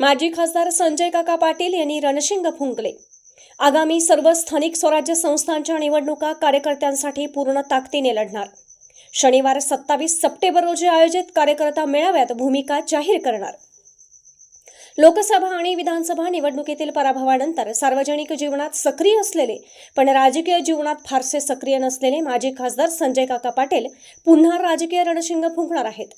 माजी खासदार संजय काका पाटील यांनी रणशिंग फुंकले. आगामी सर्व स्थानिक स्वराज्य संस्थांच्या निवडणुका कार्यकर्त्यांसाठी पूर्ण ताकदीने लढणार. शनिवार सत्तावीस सप्टेंबर रोजी आयोजित कार्यकर्ता मेळाव्यात भूमिका जाहीर करणार. लोकसभा आणि विधानसभा निवडणुकीतील पराभवानंतर सार्वजनिक जीवनात सक्रिय असलेले पण राजकीय जीवनात फारसे सक्रिय नसलेले माजी खासदार संजय काका पाटील पुन्हा राजकीय रणशिंग फुंकणार आहेत.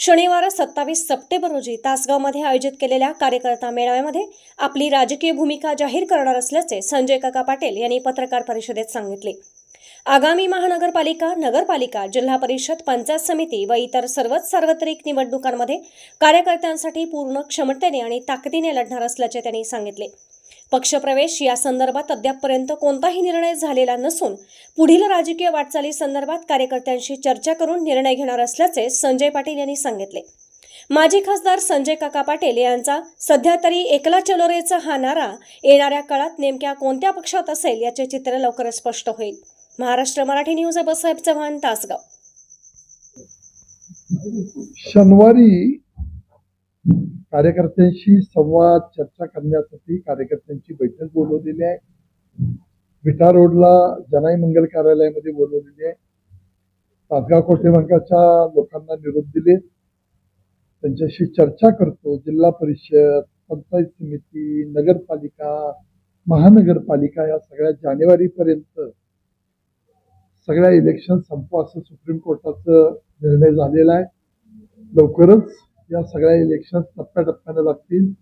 शनिवार सत्तावीस सप्टेंबर रोजी तासगावमध्ये आयोजित केलेल्या कार्यकर्ता मेळाव्यामध्ये आपली राजकीय भूमिका जाहीर करणार असल्याचे संजय काका पाटील यांनी पत्रकार परिषदेत सांगितले. आगामी महानगरपालिका नगरपालिका जिल्हा परिषद पंचायत समिती व इतर सर्वच सार्वत्रिक निवडणुकांमध्ये कार्यकर्त्यांसाठी पूर्ण क्षमतेने आणि ताकदीने लढणार असल्याचे त्यांनी सांगितले. पक्षप्रवेश या संदर्भात अद्यापपर्यंत कोणताही निर्णय झालेला नसून पुढील राजकीय वाटचाली संदर्भात कार्यकर्त्यांशी चर्चा करून निर्णय घेणार असल्याचे संजय पाटील यांनी सांगितले. माजी खासदार संजय काका पाटील यांचा सध्या तरी एकला चलोरेचा हा नारा येणाऱ्या काळात नेमक्या कोणत्या पक्षात असेल याचे चित्र लवकरच स्पष्ट होईल. महाराष्ट्र मराठी न्यूज अबसाहेब चव्हाण तासगाव. शनिवारी कार्यकर्त्यांशी संवाद चर्चा करण्यासाठी कार्यकर्त्यांची बैठक बोलवलेली आहे. विटा रोडला जनाई मंगल कार्यालयामध्ये बोलवलेली आहे. तासगाव कोठे लोकांना निरोप दिले. त्यांच्याशी चर्चा करतो. जिल्हा परिषद पंचायत समिती नगरपालिका महानगरपालिका या सगळ्या जानेवारीपर्यंत सगळ्या इलेक्शन संपवा असं सुप्रीम कोर्टाचं निर्णय झालेला आहे. लवकरच या सगळ्या इलेक्शन टप्प्याटप्प्याने लागतील.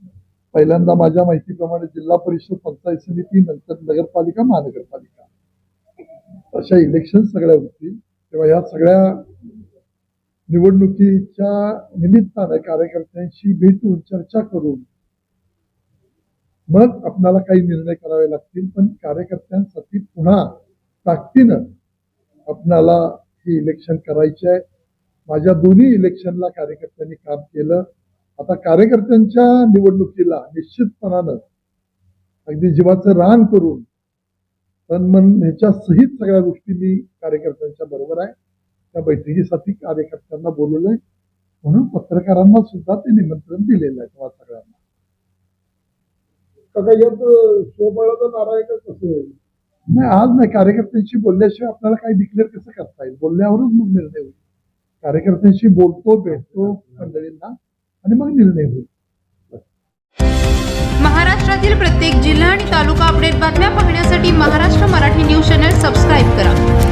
पहिल्यांदा माझ्या माहितीप्रमाणे जिल्हा परिषद पंचायत समिती नंतर नगरपालिका महानगरपालिका. अशा इलेक्शन सगळ्या होतील. तेव्हा या सगळ्या निवडणुकीच्या निमित्तानं कार्यकर्त्यांशी भेटून चर्चा करून मग आपल्याला काही निर्णय करावे लागतील. पण कार्यकर्त्यांसाठी पुन्हा ताकदीनं आपणाला हे इलेक्शन करायचे आहे. माझ्या दोन्ही इलेक्शनला कार्यकर्त्यांनी काम केलं. आता कार्यकर्त्यांच्या निवडणुकीला निश्चितपणानं अगदी जीवाचं रान करून तन मन ह्याच्या सहित सगळ्या गोष्टी मी कार्यकर्त्यांच्या बरोबर आहे. त्या बैठकीसाठी कार्यकर्त्यांना बोलवलंय. म्हणून पत्रकारांना सुद्धा ते निमंत्रण दिलेलं आहे तेव्हा सगळ्यांना? नाही आज नाही. कार्यकर्त्यांशी बोलल्याशिवाय आपल्याला काही डिक्लेअर कसं करता येईल? बोलल्यावरच मग निर्णय होईल. कार्यकर्त्यांशी बोलतो भेटतो मंडळींना आणि मग निर्णय होईल. महाराष्ट्रातील प्रत्येक जिल्हा आणि तालुका अपडेट बातम्या पाहण्यासाठी Maharashtra Marathi news channel subscribe करा.